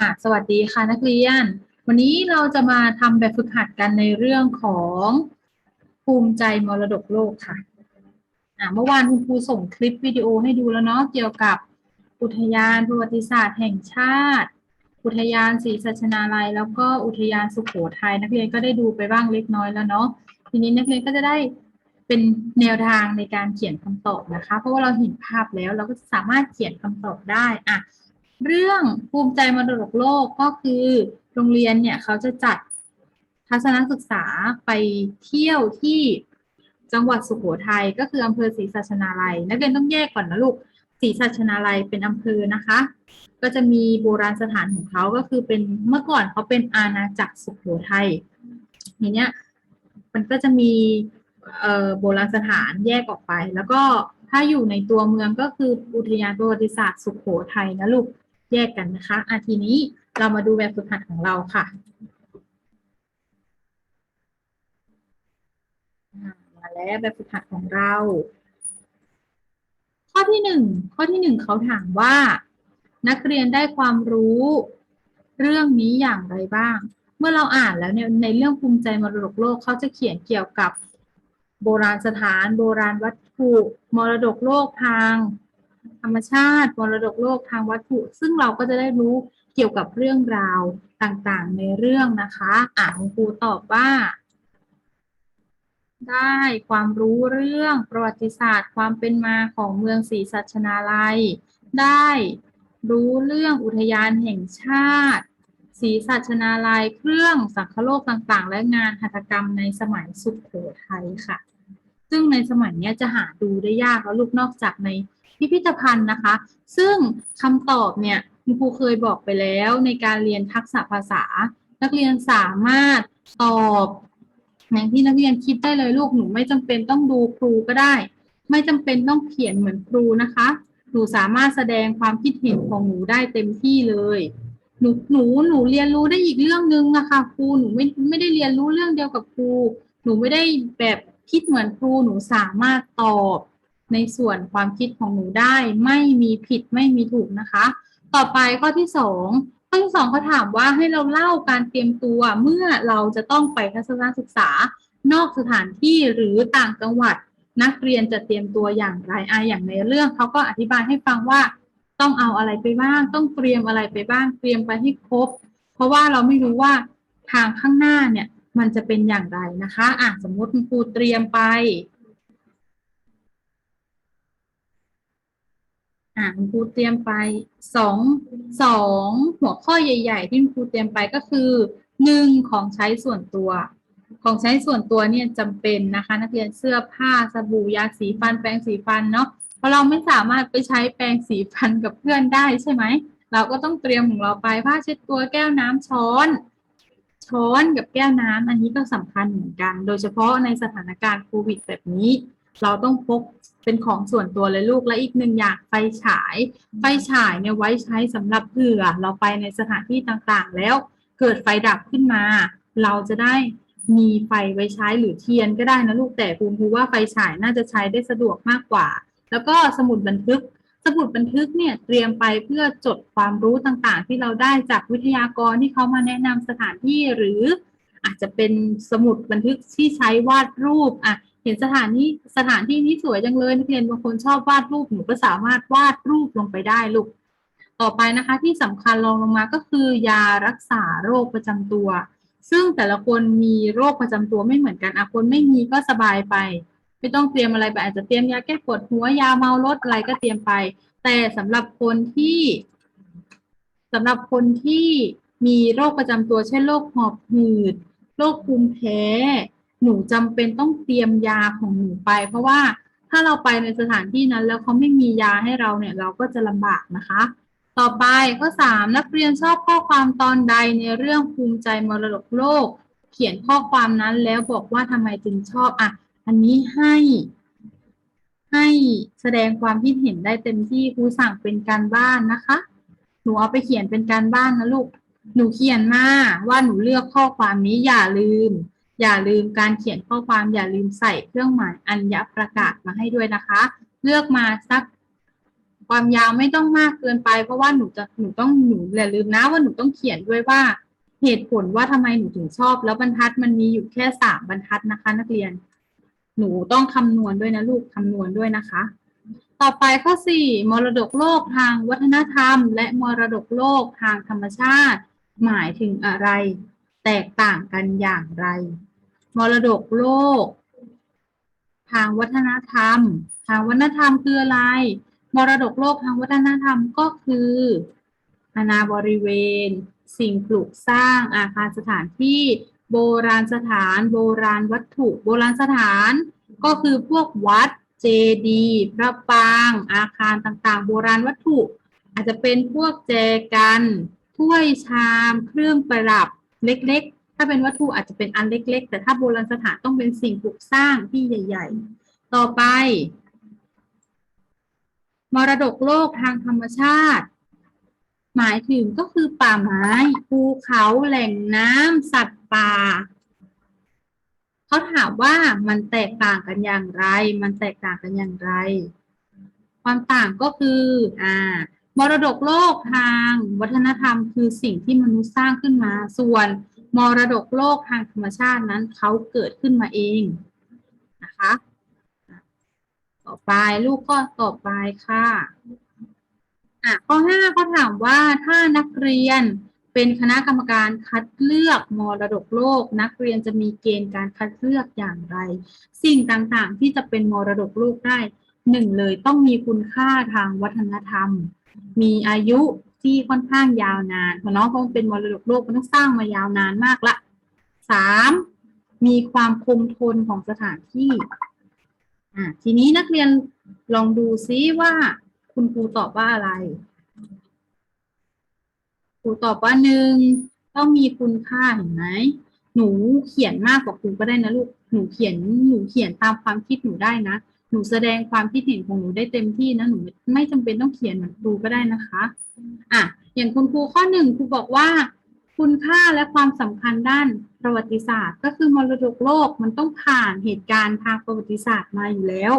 ค่ะสวัสดีค่ะนักเรียน วันนี้เราจะมาทำแบบฝึกหัดกันในเรื่องของภูมิใจมรดกโลกค่ะอ่าเมื่อวานคุณครูส่งคลิปวิดีโอให้ดูแล้วเนาะเกี่ยวกับอุทยานประวัติศาสตร์แห่งชาติ อุทยานศรีสัชนาลัย แล้วก็อุทยานสุโขทัยนักเรียนก็ได้ดูไปบ้างเล็กน้อยแล้วเนาะทีนี้นักเรียนก็จะได้เป็นแนวทางในการเขียนคำตอบนะคะ เพราะว่าเราเห็นภาพแล้วเราก็สามารถเขียนคำตอบได้อะ เรื่องภูมิใจมรดกโลกก็คือโรงเรียนเนี่ยเขาจะจัดทัศนศึกษาไปเที่ยวที่จังหวัดสุโขทัยก็คืออำเภอศรีสัชนาลัย นักเรียนต้องแยกก่อนนะลูกศรีสัชนาลัยเป็นอำเภอนะคะ ก็จะมีโบราณสถานของเขาก็คือเป็นเมื่อก่อนเขาเป็นอาณาจักรสุโขทัยทีเนี้ยมันก็จะมีโบราณสถานแยกออกไป แล้วก็ถ้าอยู่ในตัวเมืองก็คืออุทยานประวัติศาสตร์สุโขทัยนะลูก แยกกันนะคะอาทีนี้เรามาดูแบบฝึกหัดของเราค่ะมาแล้วแบบฝึกหัดของเรา ข้อที่หนึ่งข้อที่หนึ่งเขาถามว่า นักเรียนได้ความรู้เรื่องนี้อย่างไรบ้าง เมื่อเราอ่านแล้วเนี่ยในเรื่องภูมิใจมรดกโลกเขาจะเขียนเกี่ยวกับโบราณสถาน โบราณวัตถุมรดกโลกทาง ธรรมชาติมรดกโลกทางวัตถุ ซึ่งเราก็จะได้รู้เกี่ยวกับเรื่องราวต่างๆ ในเรื่องนะคะอ่านครูตอบว่า ได้ความรู้เรื่องประวัติศาสตร์ ความเป็นมาของเมืองศรีสัชนาลัย ได้รู้เรื่องอุทยานแห่งชาติศรีสัชนาลัยเครื่องสังคโลกต่างๆ และงานหัตถกรรมในสมัยสุขโขทัยค่ะ ซึ่งในสมัยนี้จะหาดูได้ยากแล้วลูกนอกจากใน พิพิธภัณฑ์นะคะ ซึ่งคำตอบเนี่ยคุณครูเคยบอกไปแล้วในการเรียนทักษะภาษา นักเรียนสามารถตอบอย่างที่นักเรียนคิดได้เลยลูกหนูไม่จำเป็นต้องดูครูก็ได้ ไม่จำเป็นต้องเขียนเหมือนครูนะคะ หนูสามารถแสดงความคิดเห็นของหนูได้เต็มที่เลย หนูหนูหนูเรียนรู้ได้อีกเรื่องนึงนะคะครูหนูไม่ไม่ได้เรียนรู้เรื่องเดียวกับครู หนูไม่ได้แบบคิดเหมือนครูหนูสามารถตอบ ในส่วนความคิดของหนูได้ไม่มีผิดไม่มีถูกนะคะ ต่อไปข้อที่สองข้อที่สองเขาถามว่าให้เราเล่าการเตรียมตัวเมื่อเราจะต้องไปทัศนศึกษานอกสถานที่หรือต่างจังหวัดนักเรียนจะเตรียมตัวอย่างไรอะอย่างในเรื่องเขาก็อธิบายให้ฟังว่า ต้องเอาอะไรไปบ้าง ต้องเตรียมอะไรไปบ้างเตรียมไปให้ครบ เพราะว่าเราไม่รู้ว่าทางข้างหน้าเนี่ยมันจะเป็นอย่างไรนะคะอะสมมติคุณครูเตรียมไป อ่าคุณครูเตรียมไปสองสองหัวข้อใหญ่ ๆ ที่คุณครูเตรียมไปก็คือหนึ่งของใช้ส่วนตัว ของใช้ส่วนตัวเนี่ยจำเป็นนะคะ นักเรียนเสื้อผ้าสบู่ยาสีฟันแปรงสีฟันเนาะเพราะเราไม่สามารถไปใช้แปรงสีฟันกับเพื่อนได้ใช่ไหมเราก็ต้องเตรียมของเราไปผ้าเช็ดตัวแก้วน้ำช้อน ช้อนกับแก้วน้ำอันนี้ก็สำคัญเหมือนกัน โดยเฉพาะในสถานการณ์โควิดแบบนี้ เราต้องพกเป็นของส่วนตัวเลยลูกและอีกหนึ่งอย่างไฟฉาย ไฟฉายเนี่ยไว้ใช้สำหรับเผื่อเราไปในสถานที่ต่างๆ แล้วเกิดไฟดับขึ้นมา เราจะได้มีไฟไว้ใช้หรือเทียนก็ได้นะลูกแต่คุณครูว่าไฟฉายน่าจะใช้ได้สะดวกมากกว่า แล้วก็สมุดบันทึกสมุดบันทึกเนี่ยเตรียมไปเพื่อจดความรู้ต่างๆ ที่เราได้จากวิทยากรที่เขามาแนะนำสถานที่หรืออาจจะเป็นสมุดบันทึกที่ใช้วาดรูปอะ เห็นสถานที่สถานที่นี้สวยจังเลยนักเรียนบางคนชอบวาดรูปหนูก็สามารถวาดรูปลงไปได้ลูกต่อไปนะคะ ที่สำคัญรองลงมาก็คือ ยารักษาโรคประจำตัว ซึ่งแต่ละคนมีโรคประจำตัวไม่เหมือนกันอะคนไม่มีก็สบายไป ไม่ต้องเตรียมอะไรไปอาจจะเตรียมยาแก้ปวดหัวยาเมารถอะไรก็เตรียมไป แต่สำหรับคนที่สำหรับคนที่มีโรคประจำตัวเช่นโรคหอบหืดโรคภูมิแพ้ หนูจำเป็นต้องเตรียมยาของหนูไป เพราะว่าถ้าเราไปในสถานที่นั้น แล้วเขาไม่มียาให้เราเนี่ยเราก็จะลำบากนะคะ ต่อไปข้อสามนักเรียนชอบข้อความตอนใดในเรื่องภูมิใจมรดกโลก เขียนข้อความนั้นแล้วบอกว่าทำไมจึงชอบอะอันนี้ให้ ให้แสดงความคิดเห็นได้เต็มที่ครูสั่งเป็นการบ้านนะคะ หนูเอาไปเขียนเป็นการบ้านนะลูกหนูเขียนมาว่าหนูเลือกข้อความนี้อย่าลืม อย่าลืมการเขียนข้อความอย่าลืมใส่เครื่องหมายอัญญประกาศมาให้ด้วยนะคะ เลือกมาสักความยาวไม่ต้องมากเกินไป เพราะว่าหนูจะหนูต้องหนูอย่าลืมนะว่าหนูต้องเขียนด้วยว่าเหตุผลว่าทำไมหนูถึงชอบ แล้วบรรทัดมันมีอยู่แค่สามบรรทัดนะคะ นักเรียน หนูต้องคำนวณด้วยนะลูกคำนวณด้วยนะคะ ต่อไปข้อสี่มรดกโลกทางวัฒนธรรม และมรดกโลกทางธรรมชาติ หมายถึงอะไร แตกต่างกันอย่างไร มรดกโลก ทางวัฒนธรรม ทางวัฒนธรรมคืออะไร มรดกโลกทางวัฒนธรรมก็คืออาณาบริเวณ สิ่งปลูกสร้างอาคารสถานที่ โบราณสถาน โบราณวัตถุ โบราณสถาน ก็คือพวกวัดเจดีย์พระปราง อาคารต่างๆ โบราณวัตถุ อาจจะเป็นพวกแจกันถ้วยชาม เครื่องประดับเล็กๆ ถ้าเป็นวัตถุอาจจะเป็นอันเล็ก ๆ แต่ถ้าโบราณสถานต้องเป็นสิ่งปลูกสร้างที่ใหญ่ ๆ ต่อไป มรดกโลกทางธรรมชาติ หมายถึงก็คือป่าไม้ภูเขาแหล่งน้ำสัตว์ป่าเขาถามว่ามันแตกต่างกันอย่างไร มันแตกต่างกันอย่างไร ความต่างก็คือ อ่ามรดกโลกทางวัฒนธรรมคือสิ่งที่มนุษย์สร้างขึ้นมา ส่วน มรดกโลกทางธรรมชาตินั้นเขาเกิดขึ้นมาเองนะคะ ต่อไปลูกก็ต่อไปค่ะอะข้อห้าเขาถามว่าถ้านักเรียนเป็นคณะกรรมการคัดเลือกมรดกโลก นักเรียนจะมีเกณฑ์การคัดเลือกอย่างไร สิ่งต่างๆ ที่จะเป็นมรดกโลกได้หนึ่งเลยต้องมีคุณค่าทางวัฒนธรรม มีอายุ ที่ค่อนข้างยาวนานเพราะน้องคงเป็นมรดกโลกมันต้องสร้างมายาวนานมากละสามมีความคงทนของสถานที่อะทีนี้นักเรียนลองดูซิว่า คุณครูตอบว่าอะไรครูตอบว่าหนึ่งต้องมีคุณค่าเห็นไหมหนูเขียนมากกว่าครูก็ได้นะลูกหนูเขียนหนูเขียนตามความคิดหนูได้นะ หนูแสดงความคิดเห็นของหนูได้เต็มที่นะหนูไม่จำเป็นต้องเขียนเหมือนครูก็ได้นะคะอะอย่างคุณครูข้อหนึ่งครูบอกว่า คุณค่าและความสำคัญด้านประวัติศาสตร์ ก็คือมรดกโลกมันต้องผ่านเหตุการณ์ทางประวัติศาสตร์มาอยู่แล้ว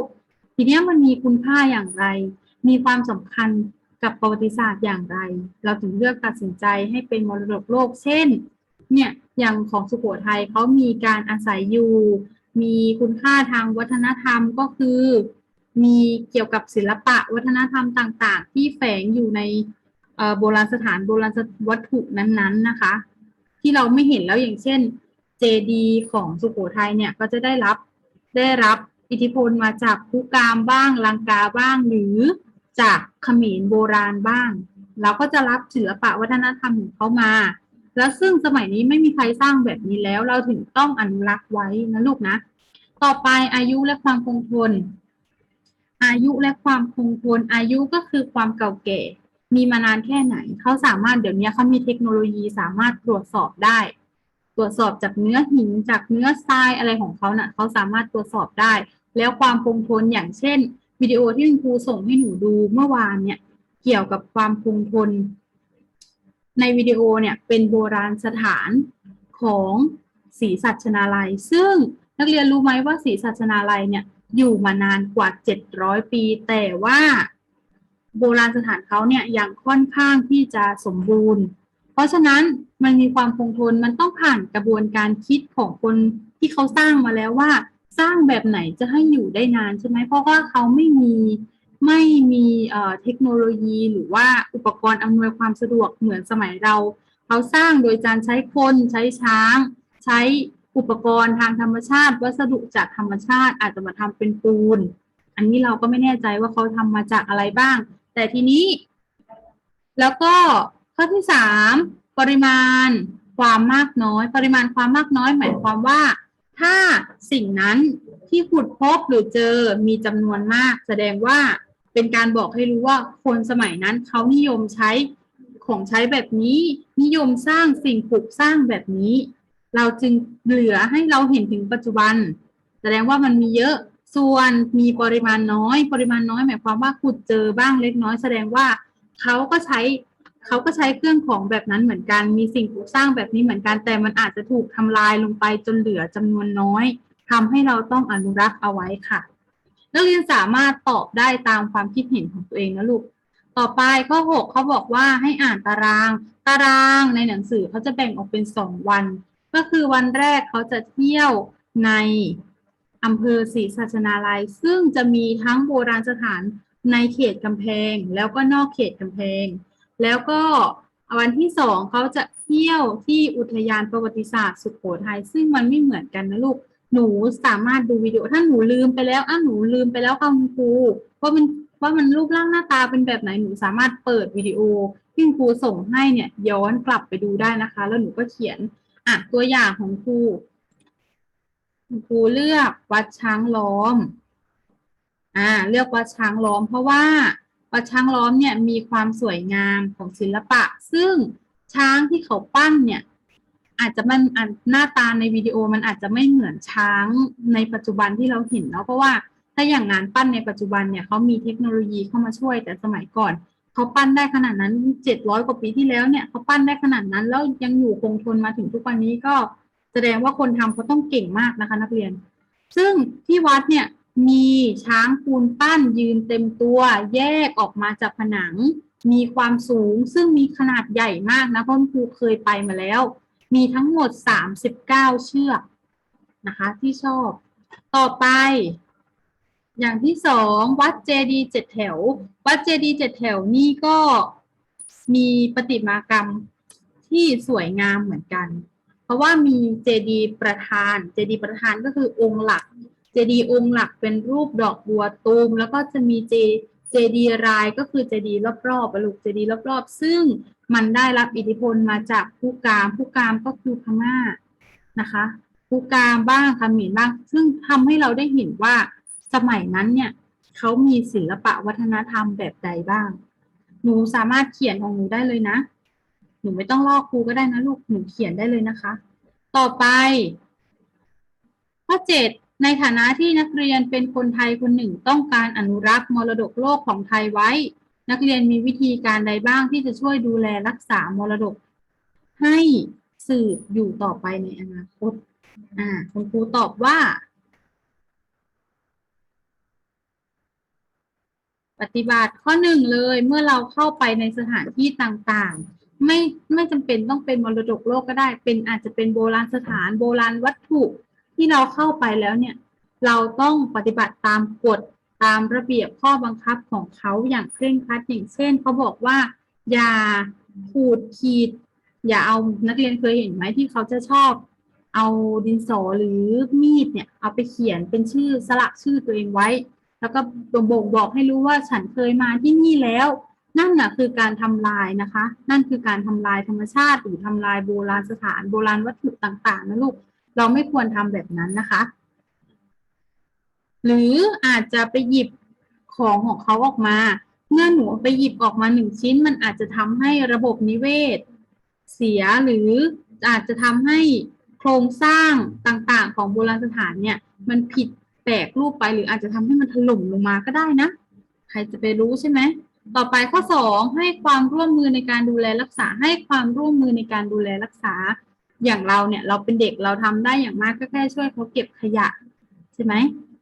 ทีนี้มันมีคุณค่าอย่างไร มีความสำคัญกับประวัติศาสตร์อย่างไร เราถึงเลือกตัดสินใจให้เป็นมรดกโลก เช่น เนี่ยอย่างของสุโขทัยเขามีการอาศัยอยู่ มีคุณค่าทางวัฒนธรรมก็คือ มีเกี่ยวกับศิลปะวัฒนธรรมต่างๆ ที่แฝงอยู่ในโบราณสถานโบราณวัตถุนั้นๆนะคะ ที่เราไม่เห็นแล้วอย่างเช่นเจดีของสุโขทัยเนี่ยก็จะได้รับได้รับอิทธิพลมาจากคุกามบ้างลังกาบ้าง หรือจากเขมรโบราณบ้าง เราก็จะรับศิลปะวัฒนธรรมของเขามา แล้วซึ่งสมัยนี้ไม่มีใครสร้างแบบนี้แล้ว เราถึงต้องอนุรักษ์ไว้นะลูกนะ ต่อไปอายุและความคงทน อายุและความคงทน อายุก็คือความเก่าแก่ มีมานานแค่ไหน เขาสามารถเดี๋ยวนี้เขามีเทคโนโลยีสามารถตรวจสอบได้ ตรวจสอบจากเนื้อหินจากเนื้อทรายอะไรของเขานะ่ะเขาสามารถตรวจสอบได้ แล้วความคงทนอย่างเช่นวิดีโอที่คุณครูส่งให้หนูดูเมื่อวานเนี่ย เกี่ยวกับความคงทน ในวิดีโอเนี่ยเป็นโบราณสถานของศรีสัชนาลัย ซึ่งนักเรียนรู้ไหมว่าศรีสัชนาลัยเนี่ยอยู่มานานกว่า 700 ปี แต่ว่าโบราณสถานเขาเนี่ยยังค่อนข้างที่จะสมบูรณ์ เพราะฉะนั้นมันมีความคงทนมันต้องผ่านกระบวนการคิดของคนที่เขาสร้างมาแล้วว่า สร้างแบบไหนจะให้อยู่ได้นานใช่ไหมเพราะว่าเขาไม่มี ไม่มีเอ่อเทคโนโลยีหรือว่าอุปกรณ์อำนวยความสะดวกเหมือนสมัยเรา เขาสร้างโดยการใช้คนใช้ช้าง ใช้อุปกรณ์ทางธรรมชาติ วัสดุจากธรรมชาติอาจจะมาทำเป็นปูน อันนี้เราก็ไม่แน่ใจว่าเขาทำมาจากอะไรบ้าง แต่ทีนี้ แล้วก็ข้อที่สามปริมาณความมากน้อย ปริมาณความมากน้อยหมายความว่า ถ้าสิ่งนั้นที่ขุดพบหรือเจอมีจำนวนมาก แสดงว่า เป็นการบอกให้รู้ว่าคนสมัยนั้นเขานิยมใช้ของใช้แบบนี้ นิยมสร้างสิ่งปลูกสร้างแบบนี้ เราจึงเหลือให้เราเห็นถึงปัจจุบัน แสดงว่ามันมีเยอะส่วนมีปริมาณน้อย ปริมาณน้อยหมายความว่าขุดเจอบ้างเล็กน้อยแสดงว่าเขาก็ใช้เขาก็ใช้เครื่องของแบบนั้นเหมือนกัน มีสิ่งปลูกสร้างแบบนี้เหมือนกัน แต่มันอาจจะถูกทำลายลงไปจนเหลือจำนวนน้อยทำให้เราต้องอนุรักษ์เอาไว้ค่ะ นักเรียนสามารถตอบได้ตามความคิดเห็นของตัวเองนะลูก ต่อไปข้อหกเขาบอกว่าให้อ่านตาราง ตารางในหนังสือเขาจะแบ่งออกเป็นสองวัน ก็คือวันแรกเขาจะเที่ยวในอำเภอศรีสัชนาลัย ซึ่งจะมีทั้งโบราณสถานในเขตกำแพง แล้วก็นอกเขตกำแพง แล้วก็วันที่สองเขาจะเที่ยวที่อุทยานประวัติศาสตร์สุโขทัยซึ่งมันไม่เหมือนกันนะลูก หนูสามารถดูวิดีโอถ้าหนูลืมไปแล้วอะหนูลืมไปแล้วค่ะคุณครูว่ามันว่ามันรูปร่างหน้าตาเป็นแบบไหนหนูสามารถเปิดวิดีโอที่ครูส่งให้เนี่ยย้อนกลับไปดูได้นะคะ แล้วหนูก็เขียนอะตัวอย่างของครูคุณครูเลือกวัดช้างล้อมอ่าเลือกวัดช้างล้อม เพราะว่าวัดช้างล้อมเนี่ยมีความสวยงามของศิลปะ ซึ่งช้างที่เขาปั้นเนี่ย อาจจะมันหน้าตาในวิดีโอมันอาจจะไม่เหมือนช้างในปัจจุบันที่เราเห็นเนาะเพราะว่าถ้าอย่างงานปั้นในปัจจุบันเนี่ยเขามีเทคโนโลยีเข้ามาช่วย แต่สมัยก่อนเขาปั้นได้ขนาดนั้นเจ็ดร้อยกว่าปีที่แล้วเนี่ยเขาปั้นได้ขนาดนั้น แล้วยังอยู่คงทนมาถึงทุกวันนี้ก็แสดงว่าคนทำเขาต้องเก่งมากนะคะ นักเรียน ซึ่งที่วัดเนี่ยมีช้างปูนปั้นยืนเต็มตัวแยกออกมาจากผนัง มีความสูงซึ่งมีขนาดใหญ่มากนะเพราะครูเคยไปมาแล้ว มีทั้งหมด 39 เชือกนะคะที่ชอบ ต่อไป อย่างที่สองวัดเจดีย์เจ็ดแถว วัดเจดีย์เจ็ดแถวนี่ก็มีประติมากรรมที่สวยงามเหมือนกัน เพราะว่ามีเจดีย์ประธาน เจดีย์ประธานก็คือองค์หลัก เจดีย์องค์หลักเป็นรูปดอกบัวตูม แล้วก็จะมีเจ ดีย์รายก็คือเจดีย์รอบๆลูกเจดีย์รอบๆ ซึ่งมันได้รับอิทธิพลมาจากผู้กามผู้กามก็คือพม่านะคะผู้กามบ้างเขมรบ้าง ซึ่งทำให้เราได้เห็นว่าสมัยนั้นเนี่ยเขามีศิลปะวัฒนธรรมแบบใดบ้าง หนูสามารถเขียนของหนูได้เลยนะ หนูไม่ต้องลอกครูก็ได้นะลูกหนูเขียนได้เลยนะคะ ต่อไป ข้อเจ็ด ในฐานะที่นักเรียนเป็นคนไทยคนหนึ่งต้องการอนุรักษ์มรดกโลกของไทยไว้ นักเรียนมีวิธีการใดบ้างที่จะช่วยดูแลรักษามรดก ให้สืบอยู่ต่อไปในอนาคตอ่าคุณครูตอบว่า ปฏิบัติข้อหนึ่งเลยเมื่อเราเข้าไปในสถานที่ต่างๆ ไม่ไม่จำเป็นต้องเป็นมรดกโลกก็ได้ เป็นอาจจะเป็นโบราณสถานโบราณวัตถุ ที่เราเข้าไปแล้วเนี่ย เราต้องปฏิบัติตามกฎตามระเบียบข้อบังคับของเขาอย่างเคร่งครัดอย่างเช่นเขาบอกว่า อย่าขูดขีด อย่าเอานักเรียนเคยเห็นไหมที่เขาจะชอบ เอาดินสอหรือมีดเนี่ย เอาไปเขียนเป็นชื่อสลักชื่อตัวเองไว้ แล้วก็บ่งบอกให้รู้ว่าฉันเคยมาที่นี่แล้ว นั่นน่ะคือการทำลายนะคะ นั่นคือการทำลายธรรมชาติหรือทำลายโบราณสถานโบราณวัตถุต่างๆนะลูก เราไม่ควรทำแบบนั้นนะคะ หรืออาจจะไปหยิบของของเขาออกมา เมื่อหนูไปหยิบออกมาหนึ่งชิ้น มันอาจจะทำให้ระบบนิเวศ เสียหรืออาจจะทำให้โครงสร้างต่างๆ ของโบราณสถานเนี่ย มันผิดแปลกรูปไปหรืออาจจะทำให้มันถล่มลงมาก็ได้นะ ใครจะไปรู้ใช่ไหมต่อไปข้อสองให้ความร่วมมือในการดูแลรักษาให้ความร่วมมือในการดูแลรักษา อย่างเราเนี่ยเราเป็นเด็กเราทำได้อย่างมากก็แค่ช่วยเขาเก็บขยะใช่ไหม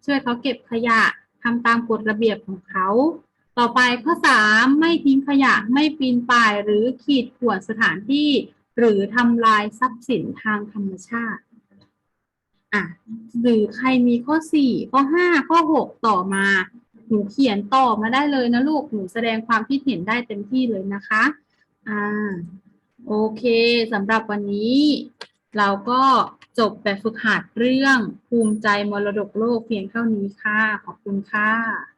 ช่วยเขาเก็บขยะทำตามกฎระเบียบของเขา ต่อไปข้อสามไม่ทิ้งขยะไม่ปีนป่ายหรือขีดข่วนสถานที่ หรือทำลายทรัพย์สินทางธรรมชาติอะหรือใครมีข้อสี่ข้อห้าข้อหกต่อมาหนูเขียนต่อมาได้เลยนะลูกหนูแสดงความคิดเห็นได้เต็มที่เลยนะคะ อ่า โอเคสำหรับวันนี้ เราก็จบแบบฝึกหัดเรื่องภูมิใจมรดกโลกเพียงเท่านี้ค่ะ ขอบคุณค่ะ